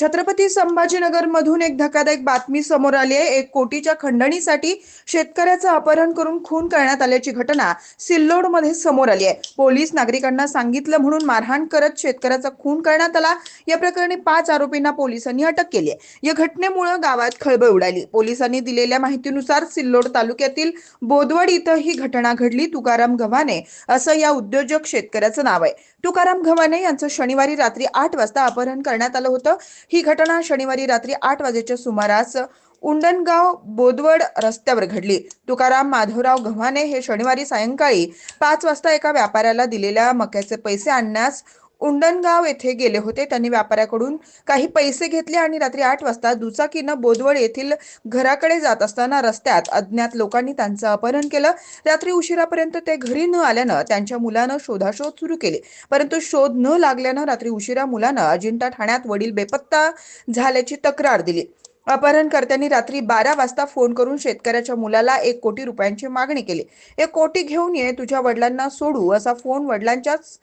छत्रपती संभाजीनगर मधून एक धक्कादायक बातमी समोर आली आहे. एक कोटीच्या खंडणीसाठी शेतकऱ्याचं अपहरण करून खून करण्यात आल्याची घटना सिल्लोडमध्ये समोर आली आहे. पोलीस नागरिकांना सांगितलं म्हणून मारहाण करत शेतकऱ्याचा खून करण्यात आला. या प्रकरणी पाच आरोपींना पोलिसांनी अटक केली आहे. या घटनेमुळे गावात खळबळ उडाली. पोलिसांनी दिलेल्या माहितीनुसार सिल्लोड तालुक्यातील बोदवड इथं ही घटना घडली. तुकाराम गव्हाणे असं या उद्योजक शेतकऱ्याचं नाव आहे. तुकाराम गव्हाणे यांचं शनिवारी रात्री आठ वाजता अपहरण करण्यात आलं होतं. ही घटना शनिवारी रात्री आठ वाजेच्या सुमारास उंडणगाव बोदवड रस्त्यावर घडली. तुकाराम माधवराव गव्हाणे हे शनिवारी सायंकाळी पाच वाजता एका व्यापाऱ्याला दिलेल्या मक्याचे पैसे आणण्यास उंडणगाव येथे गेले होते. त्यांनी व्यापाऱ्याकडून काही पैसे घेतले आणि रात्री आठ वाजता दुचाकीनं बोदवड येथील घराकडे जात असताना रस्त्यात अज्ञात लोकांनी त्यांचं अपहरण केलं. रात्री उशिरापर्यंत ते घरी न आल्यानं त्यांच्या मुलानं शोधाशोध सुरू केली. परंतु शोध न लागल्यानं रात्री उशिरा मुलानं अजिंठा ठाण्यात वडील बेपत्ता झाल्याची तक्रार दिली. अपहरणकर्त्यांनी रात्री बारा वाजता फोन करून शेतकऱ्याच्या मुलाला एक कोटी रुपयांची मागणी केली. एक कोटी घेऊन ये तुझ्या वडिलांना सोडू असा फोन वडिलांच्याच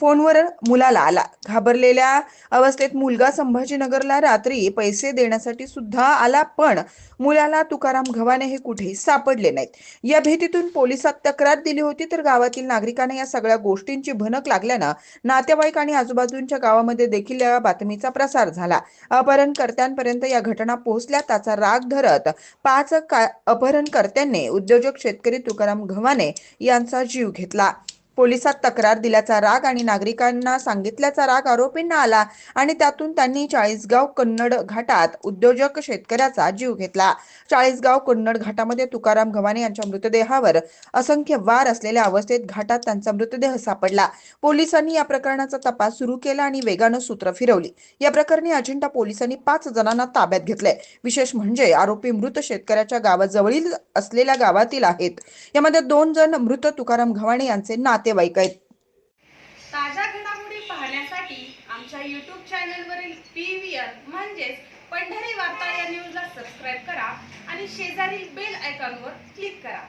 फोनवर मुलाला आला. घाबरलेल्या अवस्थेत मुलगा संभाजीनगरला रात्री पैसे देण्यासाठी सुद्धा आला पण मुलाला तुकाराम घवाने हे कुठेही सापडले नाहीत. या भीतीतून पोलिसात तक्रार दिली होती तर गावातील नागरिकांना या सगळ्या गोष्टींची भनक लागल्यानं नातेवाईक आणि आजूबाजूंच्या गावामध्ये देखील या बातमीचा प्रसार झाला. अपहरणकर्त्यांपर्यंत या घटना पोहोचल्या त्याचा राग धरत पाच का अपहरणकर्त्यांनी उद्योजक शेतकरी तुकाराम घवाने यांचा जीव घेतला. पोलिसात तक्रार दिल्याचा राग आणि नागरिकांना सांगितल्याचा राग आरोपींना आला आणि त्यातून त्यांनी चाळीसगाव कन्नड घाटात उद्योजक शेतकऱ्याचा जीव घेतला. चाळीसगाव कन्नड घाटामध्ये तुकाराम गव्हाणे यांच्या मृतदेहावर असंख्य वार असलेल्या अवस्थेत घाटात त्यांचा मृतदेह सापडला. पोलिसांनी या प्रकरणाचा तपास सुरू केला आणि वेगानं सूत्र फिरवली. या प्रकरणी अजिंठा पोलिसांनी पाच जणांना ताब्यात घेतलंय. विशेष म्हणजे आरोपी मृत शेतकऱ्याच्या गावाजवळील असलेल्या गावातील आहेत. यामध्ये दोन जण मृत तुकाराम गव्हाणे यांचे नातेवाईक आहेत ताज्या घडामोडी पाहण्यासाठी आमच्या यूट्यूब चॅनलवरील पी व्ही आर म्हणजेच पंढरी वार्ता या न्यूजला सबस्क्राईब करा आणि शेजारील बेल आयकॉनवर क्लिक करा.